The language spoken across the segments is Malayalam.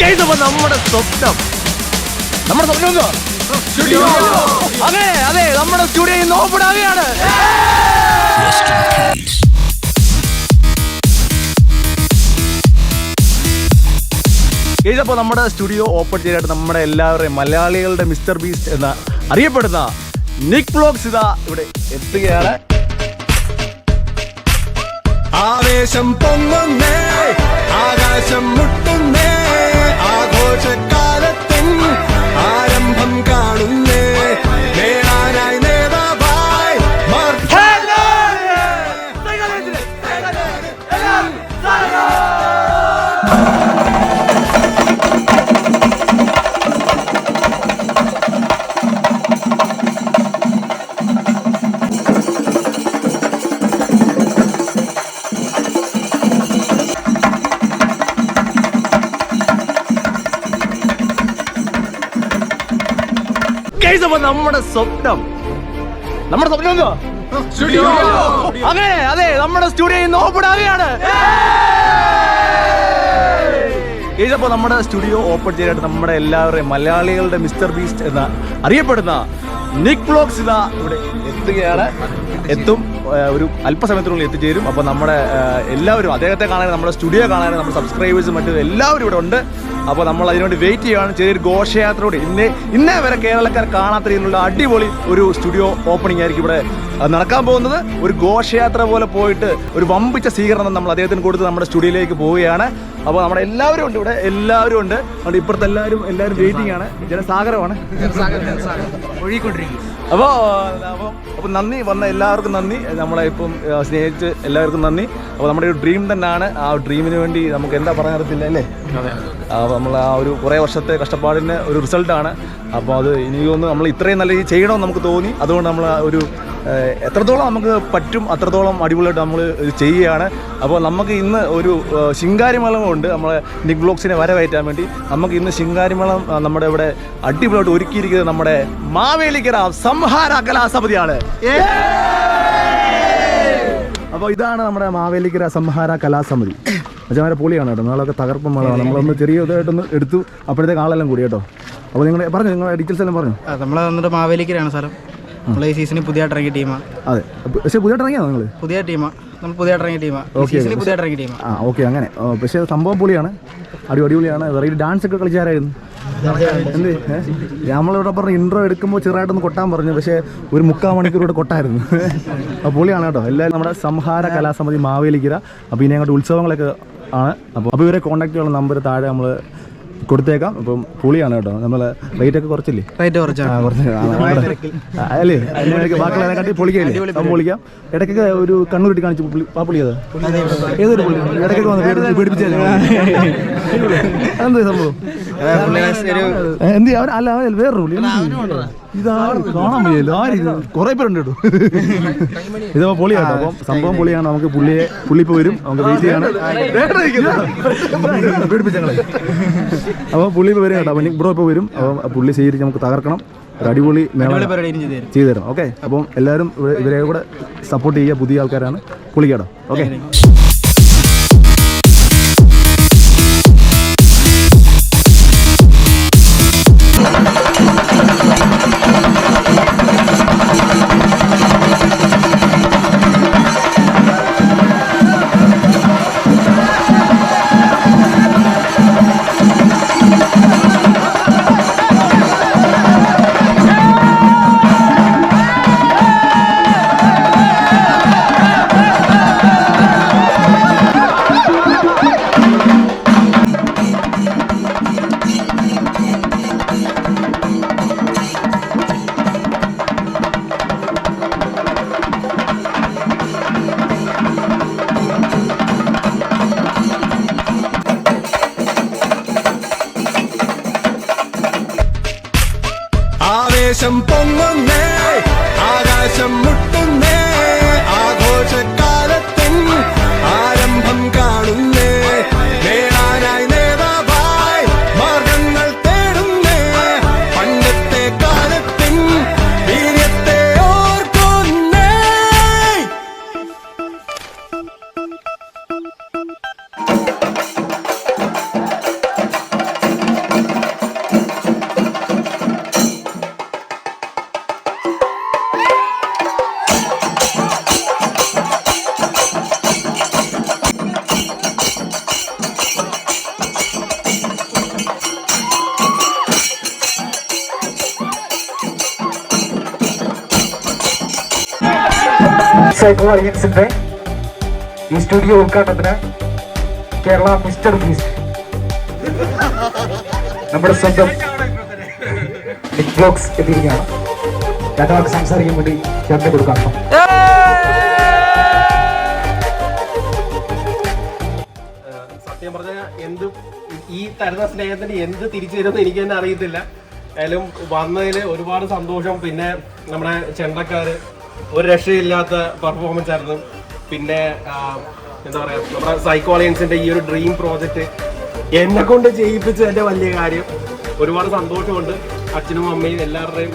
Guys, നമ്മുടെ സ്വപ്നം. നമ്മുടെ സ്വപ്നം എന്തോ സ്റ്റുഡിയോ അതെ അതെ നമ്മുടെ സ്റ്റുഡിയോ ഇന്ന് ഓപ്പൺ ആവുകയാണ്. അപ്പോൾ നമ്മുടെ സ്റ്റുഡിയോ ഓപ്പൺ ചെയ്യാനായിട്ട് നമ്മുടെ എല്ലാവരുടെയും മലയാളികളുടെ മിസ്റ്റർ ബീസ്റ്റ് എന്ന അറിയപ്പെടുന്ന നിക് ബ്ലോഗ്സ് ഇതാ ഇവിടെ എത്തുകയാണ്. ആവേശം പൊങ്ങുന്നേ ആകാശം മുട്ടുന്നേ ആഘോഷക്കാലത്തിൻ ആരംഭം കാണുന്നേ സ്വപ്നം. നമ്മുടെ സ്വപ്നം എന്തോ സ്റ്റുഡിയോ അതെ അതെ നമ്മുടെ സ്റ്റുഡിയോ ഇന്ന് ഓപ്പൺ ആവുകയാണ്. ഇതപ്പോ നമ്മുടെ സ്റ്റുഡിയോ ഓപ്പൺ ചെയ്യാനായിട്ട് നമ്മുടെ എല്ലാവരുടെയും മലയാളികളുടെ മിസ്റ്റർ ബീസ്റ്റ് എന്ന അറിയപ്പെടുന്ന നിക് ബ്ലോക്സ് ഇതാ ഇവിടെ എത്തുകയാണ്. എത്തും ഒരു അല്പസമയത്തിനുള്ളിൽ എത്തിച്ചേരും. അപ്പോൾ നമ്മുടെ എല്ലാവരും അദ്ദേഹത്തെ കാണാനും നമ്മുടെ സ്റ്റുഡിയോ കാണാനും നമ്മുടെ സബ്സ്ക്രൈബേഴ്സും മറ്റും എല്ലാവരും ഇവിടെ ഉണ്ട്. അപ്പോൾ നമ്മൾ അതിനുവേണ്ടി വെയിറ്റ് ചെയ്യുകയാണ്. ചെറിയൊരു ഘോഷയാത്രയോടെ. ഇന്നേ ഇന്നേ വരെ കേരളക്കാർ കാണാത്ത രീതിയിലുള്ള അടിപൊളി ഒരു സ്റ്റുഡിയോ ഓപ്പണിംഗ് ആയിരിക്കും ഇവിടെ നടക്കാൻ പോകുന്നത്. ഒരു ഘോഷയാത്ര പോലെ പോയിട്ട് ഒരു വമ്പിച്ച സ്വീകരണം നമ്മൾ അദ്ദേഹത്തിന് കൊടുത്ത് നമ്മുടെ സ്റ്റുഡിയോയിലേക്ക് പോവുകയാണ്. അപ്പോൾ നമ്മുടെ എല്ലാവരും ഉണ്ട് ഇവിടെ. എല്ലാവരും ഉണ്ട്. അതുകൊണ്ട് ഇപ്പുറത്ത് എല്ലാവരും എല്ലാവരും വെയിറ്റിംഗ് ആണ്. ജനസാഗരമാണ്. അപ്പോൾ അപ്പോൾ നന്ദി. വന്ന എല്ലാവർക്കും നന്ദി. നമ്മളെ ഇപ്പം സ്നേഹിച്ച് എല്ലാവർക്കും നന്ദി. അപ്പോൾ നമ്മുടെ ഒരു ഡ്രീം തന്നെയാണ്. ആ ഡ്രീമിന് വേണ്ടി നമുക്ക് എന്താ പറയാൻ അറിയത്തില്ല അല്ലേ? അപ്പോൾ നമ്മൾ ആ ഒരു കുറേ വർഷത്തെ കഷ്ടപ്പാടിന് ഒരു റിസൾട്ടാണ് അപ്പോൾ അത് ഇനി ഒന്ന് നമ്മൾ ഇത്രയും നല്ല രീതിയിൽ ചെയ്യണമെന്ന് നമുക്ക് തോന്നി. അതുകൊണ്ട് നമ്മൾ ഒരു എത്രത്തോളം നമുക്ക് പറ്റും അത്രത്തോളം അടിപൊളിയായിട്ട് നമ്മൾ ചെയ്യുകയാണ്. അപ്പോൾ നമുക്ക് ഇന്ന് ഒരു ശിങ്കാരിമേളം കൊണ്ട് നമ്മളെ നിക് ബ്ലോക്സിനെ വരവേറ്റാൻ വേണ്ടി നമുക്ക് ഇന്ന് ശിങ്കാരിമേളം നമ്മുടെ ഇവിടെ അടിപൊളിയായിട്ട് ഒരുക്കിയിരിക്കുന്നത് നമ്മുടെ മാവേലിക്കര സംഹാര കലാസമിതിയാണ്. അപ്പോൾ ഇതാണ് നമ്മുടെ മാവേലിക്കര സംഹാര കലാസമിതി. അച്ഛന്മാരെ പൊളിയാണ് കേട്ടോ. നാളൊക്കെ തകർപ്പം മേളമാണ് നമ്മളൊന്ന് ചെറിയ ഇതായിട്ടൊന്ന് എടുത്തു അപ്പോഴത്തേക്ക് ആളെല്ലാം കൂടി കേട്ടോ. അപ്പോൾ നിങ്ങൾ പറഞ്ഞു നിങ്ങളുടെ ഡീറ്റെയിൽസ് എല്ലാം പറഞ്ഞു? നമ്മളെ വന്നിട്ട് മാവേലിക്കരയാണ് സ്ഥലം. നമ്മൾ ഈ സീസണിൽ പുതിയതായിട്ട് ഇറങ്ങിയ ടീമാണ് അതെ. പക്ഷേ പുതിയതായിട്ട് ഇറങ്ങിയാണോ നിങ്ങൾ പുതിയ ടീമാണ് നമ്മൾ പുതിയതായിട്ട് ഇറങ്ങിയ ടീമാണ് സീസണിൽ പുതിയതായിട്ട് ഇറങ്ങിയ ടീമാണ് ആ. ഓക്കെ അങ്ങനെ. പക്ഷേ സംഭവം പൊളിയാണ്. അടി അടിപൊളിയാണ്. വെറൈറ്റി ഡാൻസ് ഒക്കെ കളിച്ചാരായിരുന്നു എന്ത്? ഏ? നമ്മളിവിടെ പറഞ്ഞ ഇൻട്രോ എടുക്കുമ്പോൾ ചെറുതായിട്ടൊന്ന് കൊട്ടാൻ പറഞ്ഞു. പക്ഷേ ഒരു മുക്കാൽ മണിക്കൂർ ഇവിടെ കൊട്ടായിരുന്നു. അപ്പോൾ പൊളിയാണ് കേട്ടോ. എല്ലാവരും നമ്മുടെ സംഹാര കലാസമിതി മാവേലിക്കര. അപ്പോൾ ഇനി അങ്ങോട്ട് ഉത്സവങ്ങളൊക്കെ ആണ്. അപ്പോൾ അപ്പോൾ ഇവരെ കോൺടാക്ട് ചെയ്യാനുള്ള നമ്പർ താഴെ നമ്മൾ കൊടുത്തേക്കാം. ഇപ്പം പുളിയാണ് കേട്ടോ. നമ്മൾ റേറ്റ് ഒക്കെ കുറച്ചില്ലേ? റേറ്റ് കുറച്ച്. അല്ലേ? ബാക്കിയുള്ള കണ്ടി പൊളിക്കല്ലേ? അപ്പം പൊളിക്കാം. ഇടയ്ക്കൊക്കെ ഒരു കണ്ണൂരിട്ട് കിട്ടി കാണിച്ചു. ആ പുള്ളി ഏതാ? ഏതൊരു പുള്ളി ഇടയ്ക്കൊക്കെ വന്ന് പേടിപ്പിച്ചാൽ എന്ത് സംഭവം? എന്ത് അവൻ അല്ല അവൻ വേറൊരു പുള്ളി എന്ത്? ഇതാണ് കാണാൻ വയ്യല്ലോ. ആരും കുറെ പേരുണ്ട് കേട്ടോ. ഇതപ്പോ അപ്പം സംഭവം പൊളിയാണ് നമുക്ക് പുള്ളിയെ പുള്ളി ഇപ്പൊ വരും. നമുക്ക് വെയിറ്റ് ചെയ്യാണ് അപ്പൊ അപ്പോൾ പുള്ളി ഇപ്പൊ വരും കേട്ടോ. അപ്പം ബ്രോ ഇപ്പോൾ വരും. അപ്പം പുള്ളി സ്വീകരിച്ച് നമുക്ക് തകർക്കണം. ഒരു അടിപൊളി ചെയ്ത് തരും. ഓക്കെ. അപ്പം എല്ലാവരും ഇവരെ- ഇവരെ കൂടെ സപ്പോർട്ട് ചെയ്യുക പുതിയ ആൾക്കാരാണ്. പുള്ളിക്കാടോ ഓക്കെ. സൈക്കോ അലയൻസിന്റെ ഈ സ്റ്റുഡിയോ ഉദ്ഘാടനത്തിന് കേരള മിസ്റ്റർ ബീസ് നമ്മുടെ സ്വന്തം ബിഗ് ബോക്സ് എത്തിയിരിക്കുകയാണ് രണ്ടാമത് സംസാരിക്കാൻ വേണ്ടി ചേർത്ത് കൊടുക്കാം. സത്യം പറഞ്ഞാൽ എന്ത് ഈ തരുന്ന സ്നേഹത്തിന് എന്ത് തിരിച്ചു തരുമെന്ന് എനിക്ക് തന്നെ അറിയത്തില്ല. ഏതായാലും വന്നതിൽ ഒരുപാട് സന്തോഷം. പിന്നെ നമ്മുടെ ചെണ്ടക്കാര് ഒരു രക്ഷയില്ലാത്ത പെർഫോമൻസ് ആയിരുന്നു. പിന്നെ എന്താ പറയാ നമ്മുടെ സൈക്കോളജിൻസിന്റെ ഈ ഒരു ഡ്രീം പ്രോജക്റ്റ് എന്നെ കൊണ്ട് ചെയ്യിപ്പിച്ചതിന്റെ വലിയ കാര്യം ഒരുപാട് സന്തോഷമുണ്ട്. അച്ഛനും അമ്മയും എല്ലാവരുടെയും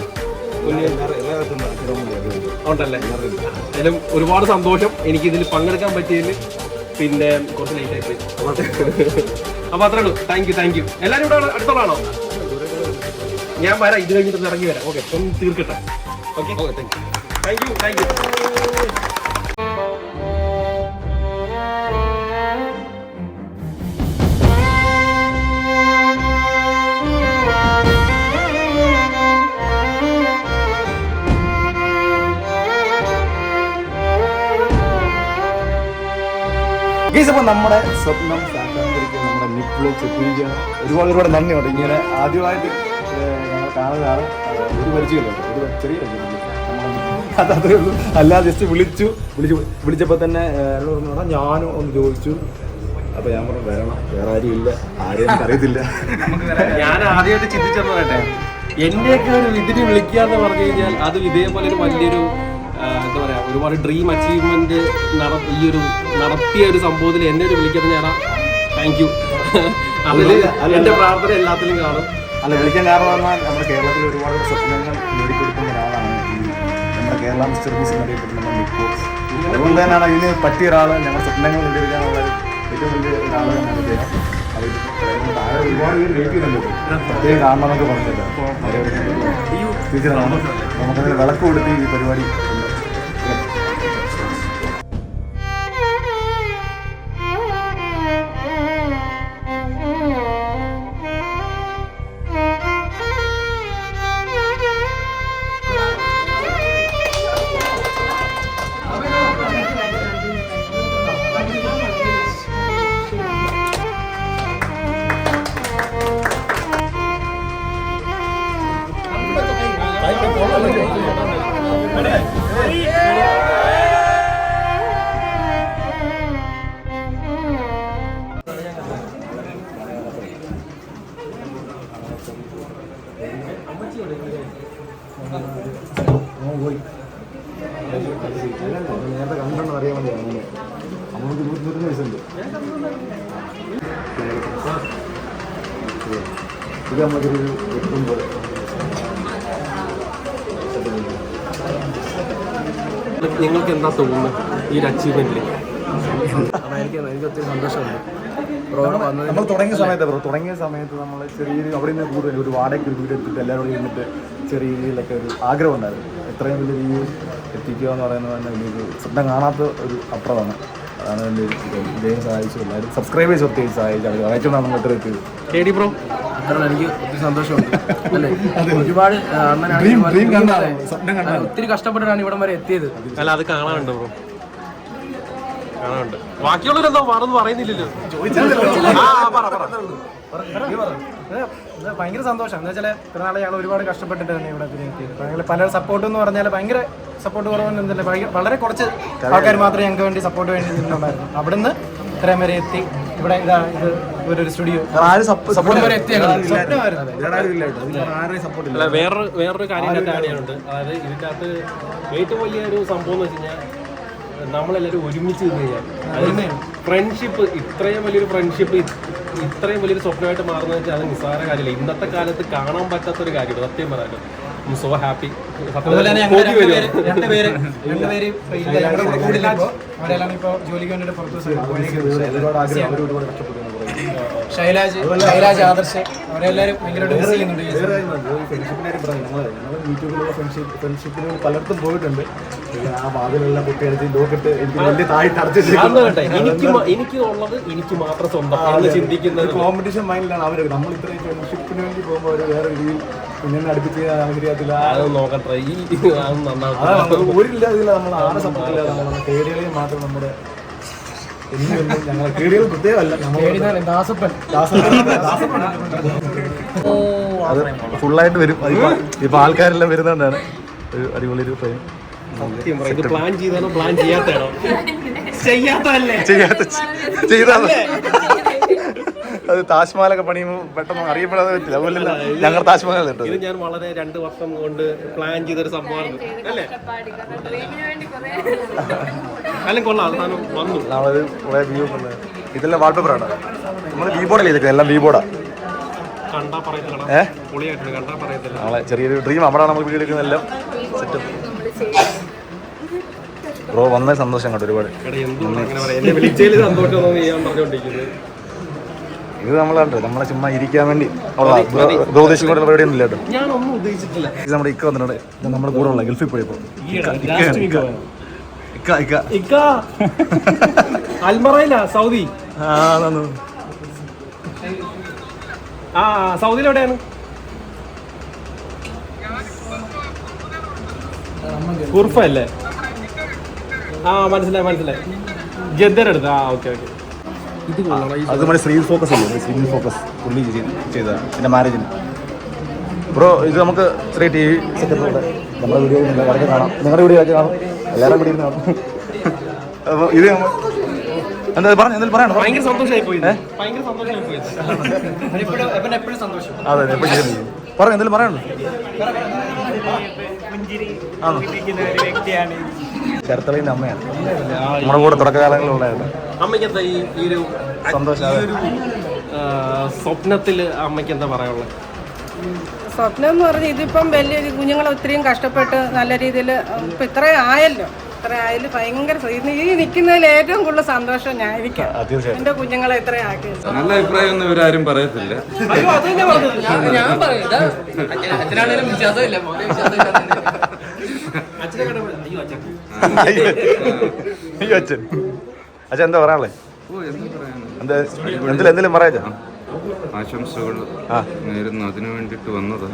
ഉണ്ടല്ലേ? അതിലും ഒരുപാട് സന്തോഷം എനിക്ക് ഇതിൽ പങ്കെടുക്കാൻ പറ്റിയതിൽ. പിന്നെ കുറച്ച് ലേറ്റ് ആയി പോയി. അപ്പൊ അത്രേ ഉള്ളൂ. താങ്ക് യു താങ്ക് യു എല്ലാവരും ഇവിടെ അടുത്തോളാണോ ഞാൻ വരാം. ഇത് കഴിഞ്ഞിട്ട് ഇറങ്ങി വരാം. ഓക്കെ ഒന്ന് തീർക്കട്ടെ. Okay thank you thank you thank അപ്പോൾ നമ്മുടെ സ്വപ്നം സാക്ഷാത്കരിക്കുന്ന നമ്മുടെ നിപ്പിൾ ചെപ്പിഞ്ച് ഒരുപാട് ഒരുപാട് നന്ദിയുണ്ട്. ഇങ്ങനെ ആദ്യമായിട്ട് ഞങ്ങൾ കാണുന്നതാണ്. ഒരു പരിചയമില്ല. ഒരു ചെറിയ പരിചയം. അത് ഉള്ളൂ. അല്ലാതെ ജസ്റ്റ് വിളിച്ചു. വിളിച്ചു വിളിച്ചപ്പോൾ തന്നെ എന്നോട് പറഞ്ഞു? "എടാ, ഞാനും ഒന്ന് ചോദിച്ചു. അപ്പൊ ഞാൻ പറഞ്ഞു വരണം വേറെ ആരും ഇല്ല. ആരെയും അറിയത്തില്ല. ഞാൻ ആദ്യമായിട്ട് ചിന്തിച്ചെന്ന് പറയട്ടെ എന്നെയൊക്കെ ഒരു ഇതിന് വിളിക്കാന്ന് പറഞ്ഞു കഴിഞ്ഞാൽ അത് ഇതേപോലെ ഒരു വലിയൊരു എന്താ പറയാ ഒരുപാട് ഡ്രീം അച്ചീവ്മെന്റ് ഈ ഒരു നടത്തിയ ഒരു സംഭവത്തിൽ എന്നെ ഒരു വിളിക്കാൻ ഞാൻ താങ്ക് യു അതിൽ എന്റെ പ്രാർത്ഥന എല്ലാത്തിലും കാണും. അല്ല വിളിക്കാൻ കാരണം നമ്മുടെ കേരളത്തിൽ ഒരുപാട് സ്വപ്നങ്ങൾ നേടിക്കൊടുക്കുന്ന ഒരാളാണ് കേരള മിസ്റ്റർ ബീസ് എന്നറിയപ്പെടുന്ന ബോസ് അതുകൊണ്ട് തന്നെയാണ് അതിന് പറ്റിയ ഒരാൾ ഞങ്ങളുടെ സ്വപ്നങ്ങൾ കണ്ടിരിക്കാനുള്ള ഏറ്റവും വലിയ ഒരാൾ തന്നെയാണ് അദ്ദേഹം. താഴെ ഒരുപാട് പേര് വെയിറ്റ് ചെയ്യുന്നുണ്ട് പ്രത്യേകം കാണണമെന്നൊക്കെ പറഞ്ഞില്ല ടീച്ചറാണ് നമുക്കതിന് വിളക്ക് കൊടുത്ത് ഈ പരിപാടി ഉണ്ട്. തോന്നുന്നത് ഈ ഒരു അച്ചീവ്മെന്റിൽ നമ്മൾ തുടങ്ങിയ സമയത്ത് ബ്രോ തുടങ്ങിയ സമയത്ത് നമ്മൾ ചെറിയ അവിടെ നിന്ന് കൂടുതൽ ഒരു വാടകയ്ക്ക് ഒരു വീട് എടുത്തിട്ട് എല്ലാവരോടും ഇരുന്നിട്ട് ചെറിയ രീതിയിലൊക്കെ ഒരു ആഗ്രഹം ഉണ്ടായിരുന്നു. എത്രയും വലിയ രീതിയിൽ എത്തിക്കുക എന്ന് പറയുന്നത് തന്നെ വലിയൊരു സ്വന്തം കാണാത്ത ഒരു അപ്പുറമാണ്. അതാണ് ഒരു ഇദ്ദേഹം സഹായിച്ചു. എല്ലാവരും സബ്സ്ക്രൈബേഴ്സ് പ്രത്യേകിച്ച് സഹായിച്ചു. അവർ സഹായിച്ചുകൊണ്ടാണ് നമ്മൾ ഇത്ര എത്തിയത് ബ്രോ കാരണം എനിക്ക് ഒത്തിരി സന്തോഷമുണ്ട്. അല്ലേ? ഒരുപാട് അണ്ണനാണ് ഒത്തിരി കഷ്ടപ്പെട്ടിട്ടാണ് ഇവിടം വരെ എത്തിയത്. അല്ല അത് കാണാനുണ്ട് ബ്രോ? കാണാനുണ്ട്. ബാക്കിയുള്ളവരെന്തോ വേറൊന്നും പറയുന്നില്ലല്ലോ. ആ, ആ, പറ, പറ. ഇത് ഇത് ഭയങ്കര സന്തോഷം. എന്ന് വെച്ചാൽ പിറന്നാളെ ഞങ്ങൾ ഒരുപാട് കഷ്ടപ്പെട്ടിട്ട് തന്നെ ഇവിടെ എത്തിയത് ഞങ്ങൾ പല സപ്പോർട്ട് എന്ന് പറഞ്ഞാൽ ഭയങ്കര സപ്പോർട്ട് കുറവൊന്നും വളരെ കുറച്ച് ആൾക്കാർ മാത്രമേ ഞങ്ങൾക്ക് വേണ്ടി സപ്പോർട്ട് വേണ്ടി നിന്നുണ്ടായിരുന്നു. അവിടുന്ന് ഇത്രയും വരെ എത്തി. ഇവിടെ ഇതാ ഇത് ഇവരൊരു സ്റ്റുഡിയോ ആരും സപ്പോർട്ട് അല്ല വേറൊരു വേറൊരു കാര്യം ഇതിനകത്ത് അതായത് ഇതിന്റെ അകത്ത് ഏറ്റവും വലിയ ഒരു സംഭവം എന്ന് വെച്ച് കഴിഞ്ഞാൽ നമ്മളെല്ലാവരും ഒരുമിച്ച് നിന്ന് കഴിഞ്ഞാൽ അതിന് ഫ്രണ്ട്ഷിപ്പ് ഇത്രയും വലിയൊരു ഫ്രണ്ട്ഷിപ്പ് ഇത്രയും വലിയൊരു സ്വപ്നമായിട്ട് മാറുന്നത് വെച്ചാൽ അത് നിസ്സാര കാര്യമില്ല. ഇന്നത്തെ കാലത്ത് കാണാൻ പറ്റാത്തൊരു കാര്യമാണ് സത്യം പറയാലോ സോ ഹാപ്പി ജോലിക്ക് വേണ്ടിയിട്ട് പുറത്ത് ശൈലാജ് ശൈലാജ് ആദർശ് അവരെല്ലാവരും ഭയങ്കരമായിട്ട് മിസ് ചെയ്യുന്നുണ്ട്. കാര്യം പറഞ്ഞു ഞങ്ങൾ ഞങ്ങൾ യൂട്യൂബിലുള്ള ഫ്രണ്ട്ഷിപ്പ് ഫ്രണ്ട്ഷിപ്പിന് പലയിടത്തും പോയിട്ടുണ്ട്. ആ വാതിലുള്ള കുട്ടിയടിച്ച് ലോക്കിട്ട് എനിക്ക് വലിയ താഴെ എനിക്ക് എനിക്ക് ഉള്ളത് എനിക്ക് മാത്രം സ്വന്തം ചിന്തിക്കുന്നത്. കോമ്പറ്റീഷൻ മൈൻഡിലാണ് അവർ നമ്മൾ ഇത്രയും ഫ്രണ്ട്ഷിപ്പിന് വേണ്ടി പോകുമ്പോൾ അവർ വേറെ രീതിയിൽ കുഞ്ഞിനെ അടുപ്പിച്ച് ആഗ്രഹത്തില്ല നോക്കട്ടെ ഈ ഊരില്ല ഇതില്ല നമ്മൾ ആരെ സപ്പോർട്ടില്ല നമ്മൾ കേടികളിൽ മാത്രം നമ്മുടെ ഞങ്ങളെ ഞങ്ങൾ കേടികൾ പ്രത്യേകമല്ല നമ്മൾ ദാസപ്പൻ. ദാസപ്പൻ. അത് ഫുള്ളായിട്ട് വരും. അതിപ്പോ ഇപ്പൊ ആൾക്കാരെല്ലാം വരുന്നതുകൊണ്ടാണ് ഒരു അടിപൊളി ഒരു ഫ്രെയിം ഇത് പ്ലാൻ ചെയ്താണോ പ്ലാൻ ചെയ്യാത്തതാണോ? ചെയ്യാത്തല്ലേ ചെയ്യാത്ത ചെയ്താൽ അത് താജ്മഹലൊക്കെ പണിയുമ്പോൾ പെട്ടെന്ന് അറിയപ്പെടാതെ പറ്റില്ല. അതുപോലെ ഞങ്ങൾ താജ്മഹൽ ഇത് ഞാൻ വളരെ രണ്ട് വർഷം കൊണ്ട് പ്ലാൻ ചെയ്തൊരു സംഭവമാണ്. അല്ലേ? അല്ലെങ്കിൽ കൊള്ളാം. അവസാനം വന്നു. നമ്മളത് കുറെ വ്യൂ ഇതെല്ലാം വാൾപേപ്പറാണ് നമ്മൾ വി ബോർഡല്ലേ ചെയ്തിട്ട് എല്ലാം വി ബോർഡാ കണ്ടാ പറയത്തില്ല ഏ? പൊളിയായിട്ടുണ്ട്. കണ്ടാ പറയത്തില്ല. നമ്മളെ ചെറിയൊരു ഡ്രീം അവിടെയാണ് നമ്മൾ വീഡിയോ എടുക്കുന്നതെല്ലാം സെറ്റ് ബ്രോ വന്ന സന്തോഷം കണ്ടു ഒരുപാട്. ഇത് നമ്മളാണ്ട് നമ്മളെ ചുമ്മാ ഇരിക്കാൻ വേണ്ടി ഉള്ള ഉദ്ദേശിക്കും കൂടെ പരിപാടിയൊന്നും ഇല്ല കേട്ടോ ഞാനൊന്നും ഉദ്ദേശിച്ചിട്ടില്ല. ഇത് നമ്മുടെ ഇക്ക വന്നിട്ടുണ്ട്. നമ്മുടെ കൂടെ ഉള്ള ഗൾഫിൽ പോയപ്പോ. ഇക്ക ഇക്ക ഇക്ക. അൽമറയില്ല സൗദി. ആ സൗദിയിൽ എവിടെയാണ്? കുർഫ അല്ലേ? ആ മനസ്സിലായി മനസ്സിലായി. ജദ്ദർ അടുത്ത്. ആ ഓക്കെ ഓക്കെ. ഇത് അത് നമ്മുടെ സ്ക്രീൻ ഫോക്കസ് അല്ലേ? സ്ക്രീൻ ഫോക്കസ് പുള്ളി ചെയ്ത എന്റെ മാരേജിന് ബ്രോ ഇത് നമുക്ക് ചെറിയ ടി വി സെറ്റപ്പിലൂടെ നമ്മുടെ വീഡിയോ ഇടയ്ക്ക് കാണാം. നിങ്ങളുടെ വീഡിയോ ഒക്കെ കാണാം. എല്ലാവരും കൂടി ഇരുന്ന് കാണും. അപ്പോൾ ഇത് എന്താ പറഞ്ഞു? എന്തായാലും പറയണം പറ. ഭയങ്കര സന്തോഷമായി പോയി ഭയങ്കര സന്തോഷമായി പോയി അതെ അതെ എപ്പോഴും പറഞ്ഞു എന്തെങ്കിലും പറയണോ? ആണോ? ശരത്തളീന്റെ അമ്മയാണ്. നമ്മുടെ കൂടെ തുടക്കകാലങ്ങളിലുള്ളതാണ് അമ്മയ്ക്ക് എന്താ ഈ ഈ ഒരു സന്തോഷം, ഈ ഒരു സ്വപ്നത്തിൽ സ്വപ്നത്തിൽ അമ്മയ്ക്ക് എന്താ പറയാനുള്ളത്? സ്വപ്നം എന്ന് പറഞ്ഞാൽ ഇതിപ്പം വലിയ കുഞ്ഞുങ്ങൾ ഒത്തിരിയും കഷ്ടപ്പെട്ട് നല്ല രീതിയിൽ ഇപ്പം ഇത്രയും ആയല്ലോ. ഇത്ര ആയാലും ഭയങ്കര സ- ഇന്ന് ഈ നിൽക്കുന്നതിൽ ഏറ്റവും കൂടുതൽ സന്തോഷം ഞാൻ എനിക്ക്. ആ, എന്റെ കുഞ്ഞുങ്ങളെ ഇത്രയും ആക്കി നല്ല അഭിപ്രായമൊന്നും ഇവരാരും പറയത്തില്ല. മോനെ കണ്ടപ്പോൾ അയ്യോ അച്ഛൻ. അയ്യോ അച്ഛൻ. എന്താ പറയാനുള്ളേ? ഓ എന്ത് പറയാ ആശംസകൾ. നേരുന്നു. അതിനു വേണ്ടിട്ട് വന്നത്.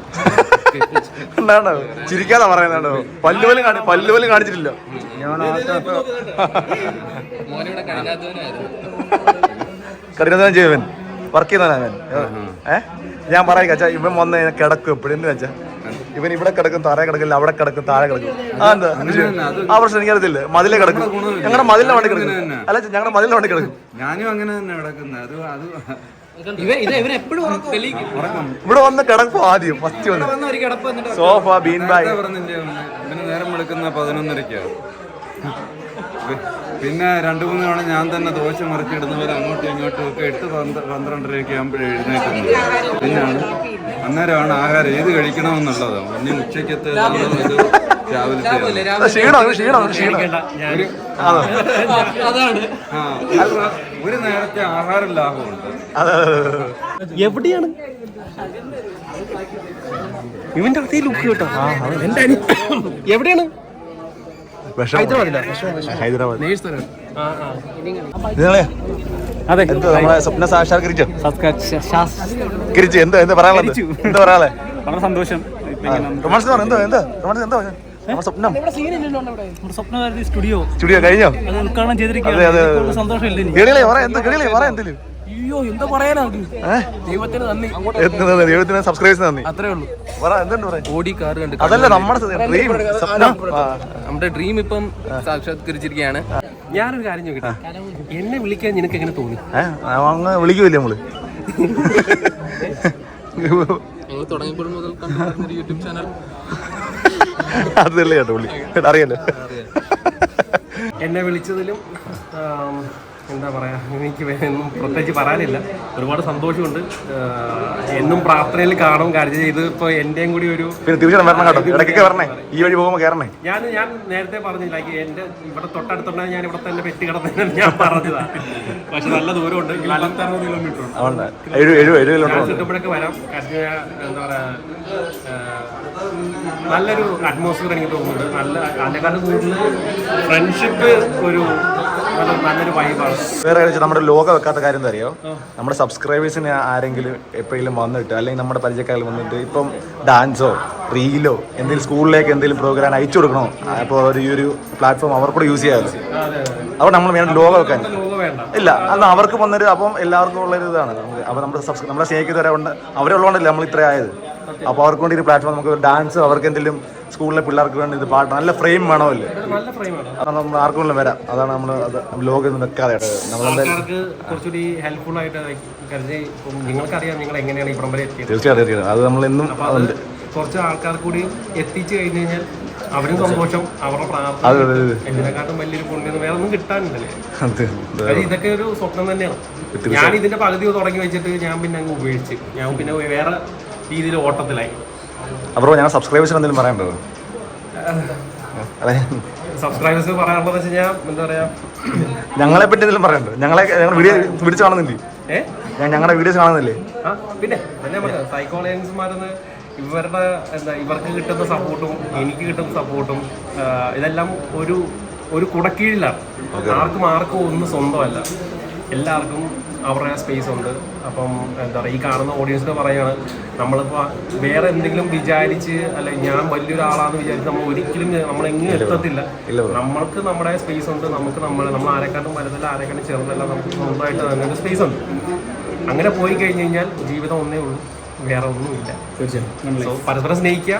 എന്താണോ? ചിരിക്കാതെ പറയുന്നുണ്ടോ പല്ലുപോലും കാണി പല്ലുപോലും കാണിച്ചിട്ടില്ല. ചെയ്യുവൻ വർക്ക് ചെയ്യുന്നവൻ ഏ? ഞാൻ പറയാം അച്ഛാ ഇവൻ വന്ന് കിടക്കും എപ്പോഴും വെച്ചാ ഇവൻ ഇവിടെ കിടക്കും താഴെ കിടക്കില്ല അവിടെ കിടക്കും താഴെ കിടക്കും. ആ എന്താ? ആ പ്രശ്നം എനിക്കറിയത്തില്ല മതിലെ കിടക്കും. ഞങ്ങളുടെ മതിലിന്റെ വണ്ടി കിടക്കും. അല്ല ഞങ്ങളുടെ മതിലിന്റെ വണ്ടി കിടക്കും. ഞാനും അങ്ങനെ തന്നെ കിടക്കുന്നത്. അത് അത് ഇവിടെ വന്ന് കിടക്കും ആദ്യം ഫസ്റ്റ് വന്ന്. സോഫ ബീൻ ബാഗ് നേരം വിളിക്കുന്ന പതിനൊന്നരക്കാണ്. പിന്നെ രണ്ട് മൂന്ന് തവണ ഞാൻ തന്നെ ദോശ മറിച്ചിടുന്നവർ അങ്ങോട്ടും ഇങ്ങോട്ടും ഒക്കെ എട്ട് പന്ത്ര പന്ത്രണ്ടരയൊക്കെ ആകുമ്പോഴേ എഴുന്നേക്കുന്നത് പിന്നെയാണ് അന്നേരമാണ് ആഹാരം ഏത് കഴിക്കണമെന്നുള്ളത്. പിന്നെ ഉച്ചക്കത്തെ ഇത് രാവിലത്തെ ഒരു നേരത്തെ ആഹാരം ലാഭമുണ്ട്. എവിടെയാണ്? ഇവന്റെ അതേ ലുക്ക് കേട്ടോ. എന്റെ എവിടെയാണ്? ഹൈദരാബാദ്. ആ ആ. നിങ്ങളെ അതെ. എന്താ നമ്മളെ സ്വപ്ന സാക്ഷാത്കരിച്ചോ? വളരെ കരിച്ചു. എന്താ എന്താ പറയാനുള്ളത് എന്താ പറയാനുള്ളത് സന്തോഷം. ഇപ്പൊ ഇങ്ങനെ റൊമാൻസ് പറ എന്താ എന്താ റൊമാൻസ് എന്താ സ്വപ്നം. സ്റ്റുഡിയോ. സ്റ്റുഡിയോ കഴിഞ്ഞോ? ഉദ്ഘാടനം ഇതിലുള്ള സന്തോഷമില്ല ഇനി. കേളികളെ അയ്യോ എന്താ പറയാനാ ദൈവത്തിന് നന്ദി. ദൈവത്തിന് സബ്സ്ക്രൈബേഴ്സ് നന്ദി? അത്രേ ഉള്ളൂ. ഓടി കാർ കണ്ട് അതല്ല നമ്മുടെ ഡ്രീം നമ്മുടെ ഡ്രീം ഇപ്പം സാക്ഷാത്കരിച്ചിരിക്കുകയാണ്. ഞാനൊരു കാര്യം ചോദിക്കട്ടെ? എന്നെ വിളിക്കാൻ നിനക്ക് എങ്ങനെ തോന്നി? അങ്ങ് വിളിക്കൂല്ലേ നമ്മൾ? തുടങ്ങിയപ്പോൾ മുതൽ യൂട്യൂബ് ചാനൽ. അത് തെളിയ കേട്ടോ വിളി. അറിയാലോ. എന്നെ വിളിച്ചതിലും എന്താ പറയാ എനിക്ക് ഒന്നും പ്രത്യേകിച്ച് പറയാനില്ല. ഒരുപാട് സന്തോഷമുണ്ട്. എന്നും പ്രാർത്ഥനയിൽ കാണും. കാര്യം ഇത് ഇപ്പോൾ എന്റെയും കൂടി ഒരു പിന്നെ തീർച്ചയായിട്ടും വരണം കേട്ടോ. ഇടയ്ക്കൊക്കെ വരണേ. ഈ വഴി പോകുമ്പോൾ കയറണേ ഞാൻ ഞാൻ നേരത്തെ പറഞ്ഞില്ല എന്റെ ഇവിടെ തൊട്ടടുത്തുണ്ടെങ്കിൽ ഞാൻ ഇവിടെ തന്നെ പെട്ടി കിടന്നു ഞാൻ പറഞ്ഞതാണ് പക്ഷെ നല്ല ദൂരമുണ്ട്. നാലത്തറുപത് കിലോമീറ്റർ ഉണ്ട്. ചുറ്റുമ്പോഴൊക്കെ വരാം. കാര്യം എന്താ പറയാ ആ, നല്ലൊരു അറ്റ്മോസ്ഫിയർ എനിക്ക് തോന്നുന്നുണ്ട്. നല്ല അതിനെക്കാളും കൂടുതൽ ഫ്രണ്ട്ഷിപ്പ് ഒരു നല്ലൊരു വൈബാണ് വേറെ കാര്യം വെച്ചാൽ നമ്മുടെ ലോകം വെക്കാത്ത കാര്യം എന്താ അറിയോ? നമ്മുടെ സബ്സ്ക്രൈബേഴ്സിന് ആരെങ്കിലും എപ്പോഴെങ്കിലും വന്നിട്ട് അല്ലെങ്കിൽ നമ്മുടെ പരിചയക്കാരിൽ വന്നിട്ട് ഇപ്പം ഡാൻസോ റീലോ എന്തെങ്കിലും സ്കൂളിലേക്ക് എന്തെങ്കിലും പ്രോഗ്രാം അയച്ചു കൊടുക്കണോ? അപ്പോൾ ഒരു ഈ ഒരു പ്ലാറ്റ്ഫോം അവർക്കൂടെ യൂസ് ചെയ്യാറ് അപ്പോൾ നമ്മൾ വേണം ലോക വെക്കാൻ. ഇല്ല അന്ന് അവർക്ക് വന്നൊരു അപ്പം എല്ലാവർക്കും ഉള്ളൊരു ഇതാണ്. അപ്പോൾ നമ്മുടെ സബ്സ്ക്രൈബ് നമ്മുടെ നമ്മളെ സ്നേഹിക്കുന്നവരുണ്ട് അവരുള്ളതുകൊണ്ടല്ലേ നമ്മൾ ഇത്ര ആയത്? അപ്പോൾ അവർക്ക് വേണ്ടി ഒരു പ്ലാറ്റ്ഫോം നമുക്ക് ഡാൻസ് അവർക്ക് എന്തെങ്കിലും സ്കൂളിലെ പിള്ളേർക്ക് വേണ്ടി ഇത് പാട്ട് നല്ല ഫ്രെയിം വേണമല്ലേ. നമ്മൾ ആർക്കും വേണം വരാം. അതാണ് നമ്മൾ അത് ലോഗോ ഒന്നും വെക്കാതെ തീർച്ചയായിട്ടും കുറച്ചുകൂടി ഹെൽപ്ഫുൾ ആയിട്ട് കരുതി ഇപ്പം നിങ്ങൾക്കറിയാം നിങ്ങൾ എങ്ങനെയാണ് ഇവിടം വരെ എത്തിയത്. തീർച്ചയായും തീർച്ചയായും അത് നമ്മൾ എന്നും കുറച്ച് ആൾക്കാർ കൂടി എത്തിച്ചു കഴിഞ്ഞു കഴിഞ്ഞാൽ അവരും സന്തോഷം അവരുടെ പ്രാർത്ഥന ഇതിനെക്കാട്ടും വലിയൊരു പുണ്യം വേറെ ഒന്നും കിട്ടാനില്ലല്ലേ അതെ കാര്യം ഇതൊക്കെ ഒരു സ്വപ്നം തന്നെയാണ്. ഞാൻ ഇതിന്റെ പകുതി തുടങ്ങി വെച്ചിട്ട് ഞാൻ പിന്നെ അങ്ങ് ഉപേക്ഷിച്ച്. ഞാൻ പിന്നെ വേറെ രീതിയിൽ ഓട്ടത്തിലായി. അപ്പോൾ ഞാൻ സബ്സ്ക്രൈബേഴ്സിന് എന്തെങ്കിലും പറയാനുണ്ടോ? അതെ സബ്സ്ക്രൈബേഴ്സ് പറയാനുള്ളത് വെച്ച് കഴിഞ്ഞാൽ എന്താ പറയാ? ഞങ്ങളെ പറ്റി എന്തെങ്കിലും പറയണ്ടോ ഞങ്ങളെ ഞങ്ങൾ വീഡിയോ വീഡിയോസ് കാണുന്നില്ലേ? ഏഹ് ഞങ്ങളുടെ വീഡിയോസ് കാണുന്നില്ലേ? പിന്നെ സൈക്കോളജിസ്മാരെന്ന് ഇവരുടെ എന്താ ഇവർക്ക് കിട്ടുന്ന സപ്പോർട്ടും എനിക്ക് കിട്ടുന്ന സപ്പോർട്ടും ഇതെല്ലാം ഒരു ഒരു കുടക്കീഴിലാണ്. ആർക്കും ആർക്കും ഒന്നും സ്വന്തമല്ല. എല്ലാവർക്കും അവരുടെ സ്പേസ് ഉണ്ട്. അപ്പം എന്താ പറയുക ഈ കാണുന്ന ഓഡിയൻസിന് പറയുകയാണ് നമ്മളിപ്പോൾ വേറെ എന്തെങ്കിലും വിചാരിച്ച് അല്ലെ ഞാൻ വലിയൊരാളാന്ന് വിചാരിച്ച് നമ്മൾ ഒരിക്കലും നമ്മളെങ്ങും എത്തത്തില്ല. നമ്മൾക്ക് നമ്മുടെ സ്പേസ് ഉണ്ട് നമുക്ക് നമ്മൾ നമ്മൾ ആരെക്കാട്ടും വലുതല്ല ആരെക്കാട്ടും ചെറുതല്ല നമുക്ക് സ്വന്തമായിട്ട് തന്നെ ഒരു സ്പേസ് ഉണ്ട്. അങ്ങനെ പോയി കഴിഞ്ഞ് കഴിഞ്ഞാൽ ജീവിതം ഒന്നേ ഉള്ളൂ വേറെ ഒന്നുമില്ല. തീർച്ചയായും. സോ പരസ്പരം സ്നേഹിക്കുക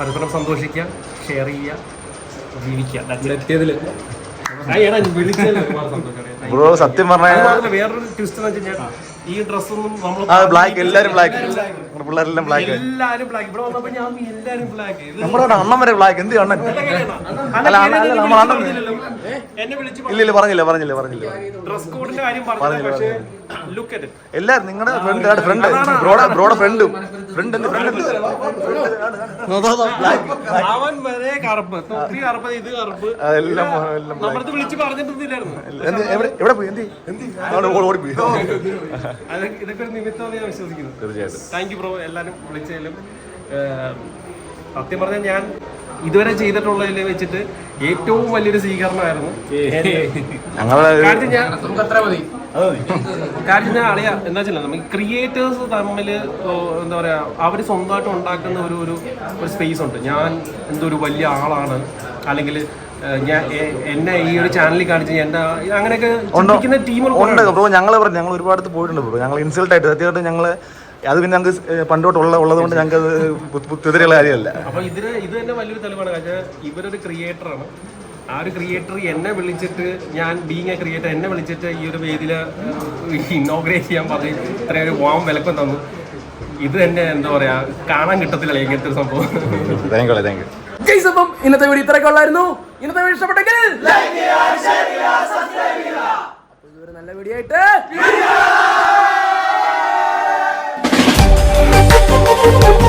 പരസ്പരം സന്തോഷിക്കുക ഷെയർ ചെയ്യുക ജീവിക്കുക. ബ്രോ സത്യം പറഞ്ഞാൽ വേറൊരു ട്വിസ്റ്റ് എന്ന് വെച്ച് കഴിഞ്ഞാൽ ഈ ഡ്രസ്സൊന്നും നമ്മൾ ആ ബ്ലാക്ക് എല്ലാവരും ബ്ലാക്ക് പിള്ളേരെല്ലാം ബ്ലാക്ക് എല്ലാരും ബ്ലാക്ക് ഇവിടെ വന്നപ്പോ ഞാൻ എല്ലാരും ബ്ലാക്ക് നമ്മുടെ അവിടെ അണ്ണൻ വരെ ബ്ലാക്ക് എന്ത് അണ്ണൻ? അല്ല അണ്ണൻ ഇല്ല ഇല്ല പറഞ്ഞില്ല പറഞ്ഞില്ല പറഞ്ഞില്ല. ഡ്രസ് കോഡിന്റെ കാര്യം പറഞ്ഞില്ല പക്ഷേ ലുക്ക് അറ്റ് എല്ലാരും നിങ്ങളുടെ ഫ്രണ്ട് ഫ്രണ്ട് ബ്രോഡ ബ്രോഡ ഫ്രണ്ടും ഫ്രണ്ട് എന്ത് ഫ്രണ്ട് അവൻ വരെ കറുപ്പ്. തൊപ്പി കറുപ്പ് ഇത് കറുപ്പ്. എല്ലാം എല്ലാം നമ്മളത് വിളിച്ച് പറഞ്ഞിട്ടൊന്നുമില്ലായിരുന്നു. എവിടെ എവിടെ പോയി? എന്തി? എന്തി? ഓടിപ്പോയി അത് ഇതൊക്കെ ഒരു നിമിത്തമാണ് ഞാൻ വിശ്വസിക്കുന്നത് തീർച്ചയായിട്ടും. താങ്ക് യു ബ്രോ എല്ലാവരും വിളിച്ചതിലും സത്യം പറഞ്ഞാൽ ഞാൻ ഇതുവരെ ചെയ്തിട്ടുള്ളതിൽ വെച്ചിട്ട് ഏറ്റവും വലിയൊരു സ്വീകരണമായിരുന്നു. ഞങ്ങളെ കാര്യം ഞാൻ കാര്യം ഞാൻ അറിയാം. എന്താ വെച്ചാൽ നമുക്ക് ക്രിയേറ്റേഴ്സ് തമ്മിൽ എന്താ പറയാ അവർ സ്വന്തമായിട്ട് ഉണ്ടാക്കുന്ന ഒരു ഒരു ഒരു സ്പേസ് ഉണ്ട്. ഞാൻ എന്തോ ഒരു വലിയ ആളാണ്. അല്ലെങ്കിൽ ഞാൻ എന്നെ ഈ ഒരു ചാനലിൽ കാണിച്ച് എന്റെ അങ്ങനെയൊക്കെ ചിന്തിക്കുന്ന ടീമുകൾ ഉണ്ട് ബ്രോ. ഞങ്ങൾ പറഞ്ഞു ഞങ്ങൾ ഒരുപാട് പോയിട്ടുണ്ട് ബ്രോ. ഞങ്ങൾ ഇൻസൾട്ട് ആയിട്ട് സത്യമായിട്ട് ഞങ്ങൾ അത് പിന്നെ ഞങ്ങൾക്ക് പണ്ടോട്ടുള്ള ഉള്ളത് കൊണ്ട് ഞങ്ങൾക്ക് അത് കുതിരയുള്ള കാര്യമല്ല. അപ്പൊ ഇതിന് ഇത് തന്നെ വലിയൊരു തെളിവാണ്. കാരണം ഇവരൊരു ക്രിയേറ്ററാണ് ആ ഒരു ക്രിയേറ്റർ എന്നെ വിളിച്ചിട്ട് ഞാൻ ബീങ് എ ക്രിയേറ്റർ എന്നെ വിളിച്ചിട്ട് ഈ ഒരു വേദിയിൽ ഇന്നോഗ്രേറ്റ് ചെയ്യാൻ പറഞ്ഞു ഇത്രയും ഒരു വാം വിലക്കം തന്നു. ഇത് തന്നെ എന്താ പറയാ കാണാൻ കിട്ടത്തില്ല ഇങ്ങനത്തെ ഒരു സംഭവം. Thank you thank you guys അപ്പം ഇന്നത്തെ വീഡിയോ ഇത്രയൊക്കെ ഉള്ളായിരുന്നു. ഇന്നത്തെ വീഡിയോ ഇഷ്ടപ്പെട്ടെങ്കിൽ നല്ല വീഡിയോ ആയിട്ട് Thank you.